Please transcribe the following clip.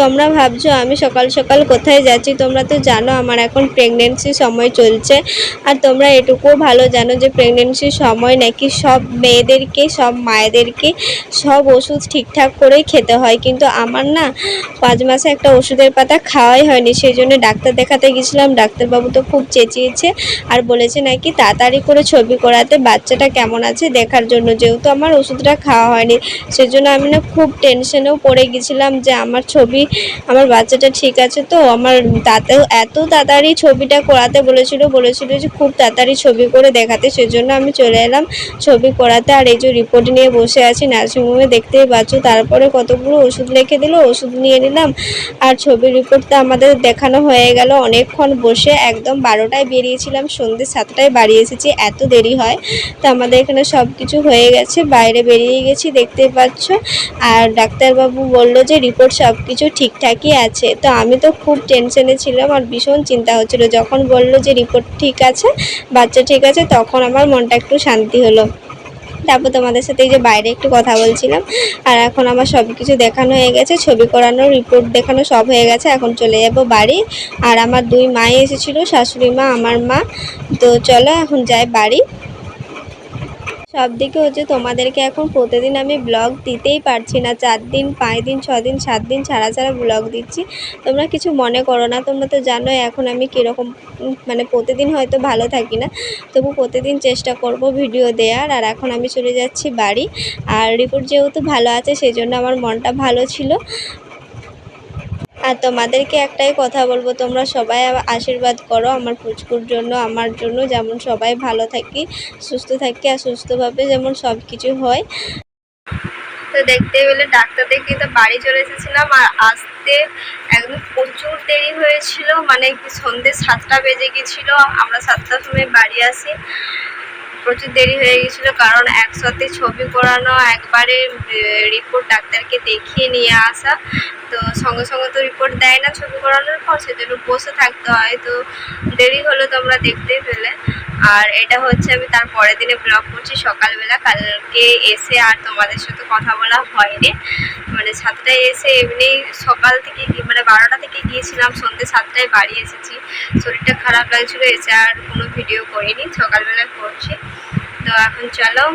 তোমরা ভাবছ আমি সকাল সকাল কোথায় যাচ্ছি? তোমরা তো জানো আমার এখন প্রেগনেন্সি সময় চলছে। আর তোমরা এটুকুও ভালো জানো যে প্রেগনেন্সির সময় নাকি সব মেয়েদেরকে, সব মায়েদেরকে সব ওষুধ ঠিকঠাক করেই খেতে হয়। কিন্তু আমার না পাঁচ মাসে একটা ওষুধের পাতা খাওয়াই হয়নি। সেই জন্য ডাক্তার দেখাতে গেছিলাম, ডাক্তারবাবু তো খুব চেঁচিয়েছে আর বলেছে নাকি তাড়াতাড়ি করে ছবি করাতে বাচ্চাটা কেমন আছে দেখার জন্য। যেহেতু আমার ওষুধটা খাওয়া হয়নি, সেজন্য আমি না খুব টেনশনেও পড়ে গেছিলাম যে আমার ছবি আমার বাচ্চাটা ঠিক আছে তো? আমার তাতেও এত তাড়াতাড়ি ছবিটা করাতে বলেছিল বলেছিল যে খুব তাড়াতাড়ি ছবি করে দেখাতে। সেজন্য আমি চলে এলাম ছবি করাতে। আর এই যে রিপোর্ট নিয়ে বসে আছি নার্সিংহোমে, দেখতেই পাচ্ছ, তারপরে কতগুলো ওষুধ লিখে দিল, ওষুধ নিয়ে নিলাম। আর ছবির রিপোর্টটা আমাদের দেখানো হয়ে গেল। অনেকক্ষণ বসে একদম বারোটায় বেরিয়েছিলাম সন্ধ্যে সাতটায় বাড়ি এসেছি, এত দেরি হয়। তো আমাদের এখানে সব কিছু হয়ে গেছে, বাইরে বেরিয়ে গেছি দেখতেই পাচ্ছ। আর ডাক্তারবাবু বলল যে রিপোর্ট সব কিছু ঠিকঠাকই আছে। তো আমি তো খুব টেনশনে ছিলাম আর ভীষণ চিন্তা হচ্ছিল। যখন বলল যে রিপোর্ট ঠিক আছে, বাচ্চা ঠিক আছে, তখন আমার মনটা একটু শান্তি হলো। তারপর তোমাদের সাথে এই যে বাইরে একটু কথা বলছিলাম, আর এখন আমার সব কিছু দেখানো হয়ে গেছে, ছবি করানো রিপোর্ট দেখানো সব হয়ে গেছে। এখন চলে যাব বাড়ি। আর আমার দুই মাই এসেছিল, শাশুড়ি মা, আমার মা। তো চলো এখন যাই বাড়ি। সব দিকে হচ্ছে তোমাদেরকে এখন প্রতিদিন আমি ব্লগ দিতেই পারছি না। চার দিন, পাঁচ দিন, ছ দিন, সাত দিন ছাড়া ছাড়া ব্লগ দিচ্ছি। তোমরা কিছু মনে করো না, তোমরা তো জানোই এখন আমি কীরকম মানে প্রতিদিন হয়তো ভালো থাকি না। তবু প্রতিদিন চেষ্টা করব ভিডিও দেওয়ার আর এখন আমি চলে যাচ্ছি বাড়ি। আর রিপোর্ট যেহেতু ভালো আছে সেই জন্য আমার মনটা ভালো ছিল। আর তোমাদেরকে একটাই কথা বলব, তোমরা সবাই আশীর্বাদ করো আমার পুচকুর জন্য, আমার জন্য, যেমন সবাই ভালো থাকি, সুস্থ থাকি আর সুস্থভাবে যেমন সব কিছু হয়। তো দেখতে পেলে ডাক্তার দেখে তো বাড়ি চলে এসেছিলাম আর আসতে একদম প্রচুর দেরি হয়েছিল মানে সন্ধ্যে সাতটা বেজে গেছিল, আমরা সাতটার সময় বাড়ি আসি। প্রচুর দেরি হয়ে গেছিল, কারণ একসাথে ছবি করানো একবারে রিপোর্ট ডাক্তারকে দেখিয়ে নিয়ে আসা, তো সঙ্গে সঙ্গে তো রিপোর্ট দেয় না ছবি করানোর পর, সেজন্য বসে থাকতে হয়, তো দেরি হলো তোমরা দেখতেই পেলে। আর এটা হচ্ছে আমি তার পরের দিনে ব্লগ করছি, সকালবেলা, কালকে এসে আর তোমাদের সাথে কথা বলা হয়নি। মানে সাতটায় এসে এমনি সকাল থেকে মানে বারোটা থেকে গিয়েছিলাম সন্ধ্যে সাতটায় বাড়ি এসেছি। শরীরটা খারাপ লাগছিল, এসে আর কোনো ভিডিও করিনি সকালবেলা করছি। তো এখন চলো।